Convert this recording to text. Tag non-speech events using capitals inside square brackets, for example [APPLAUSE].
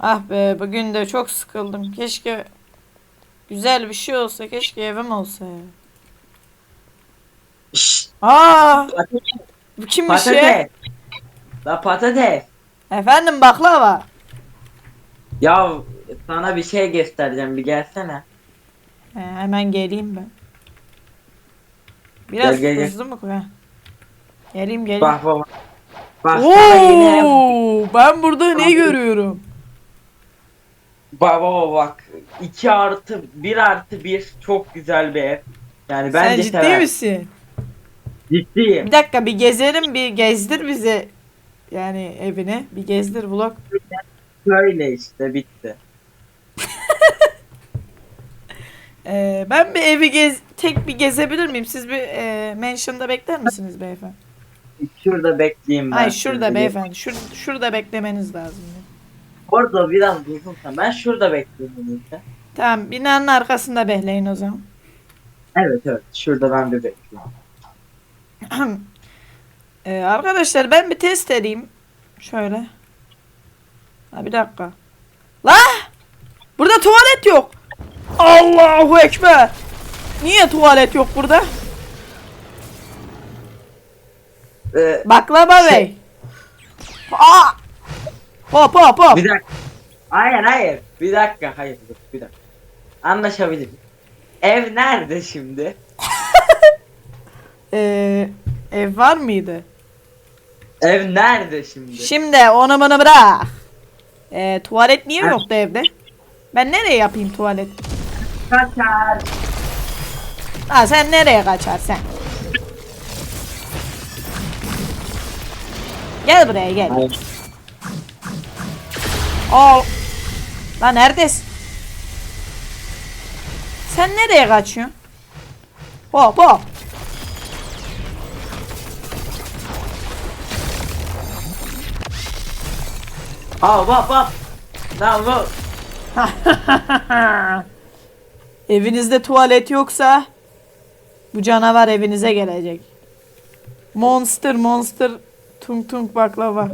Ah be bugün de çok sıkıldım. Keşke güzel bir şey olsa. Keşke evim olsa ya. Aa, patates. bu kimmiş ya? Patates. La patates. Efendim baklava. Ya sana bir şey göstereceğim bir gelsene. He, hemen geleyim ben. Biraz Gel, gel, gel. hızlı mı koy? Geleyim geleyim. Bak baba. Bak sana yine. Oo, ben burada ne görüyorum? Baba bak. 2 artı 1 artı 1 çok güzel bir ev. Yani Sen bence ciddi sever. misin? Ciddiyim. Bir dakika bir gezelim bir gezdir bize. Yani evini bir gezdir vlog. Böyle işte bitti. [LAUGHS] Ee, ben bir evi gez tek bir gezebilir miyim? Siz bir e, mansion'da bekler misiniz beyefendi? Şurada bekleyeyim ben. Ay şurada sizi. beyefendi. Şur şurada beklemeniz lazım. Orada biraz dursun Ben şurada bekliyorum işte. Tamam binanın arkasında bekleyin o zaman. Evet evet. Şurada ben de bekliyorum. [CLEARS THROAT] Ee, arkadaşlar ben bir test edeyim. Şöyle. Ha bir dakika. La! Burada tuvalet yok. Allahu ekber. Niye tuvalet yok burada? Ee, Baklava Şey- bey. Aa! Hop hop hop. bir dakika. Hayır hayır. Bir dakika. Hayır dur bir dakika. Anlaşabiliriz. Ev nerede şimdi? [LAUGHS] Ee, ev var mıydı? Ev nerede şimdi? Şimdi onu bunu bırak. Ee, tuvalet niye Ha. yoktu evde? Ben nereye yapayım tuvalet? Kaçar. Ha sen nereye kaçar sen? Gel buraya gel. Hayır. Al. Lan neredesin? Sen nereye kaçıyorsun? Hop hop. Al bak bak. Lan bu. [LAUGHS] Evinizde tuvalet yoksa bu canavar evinize gelecek. Monster monster tung tung baklava.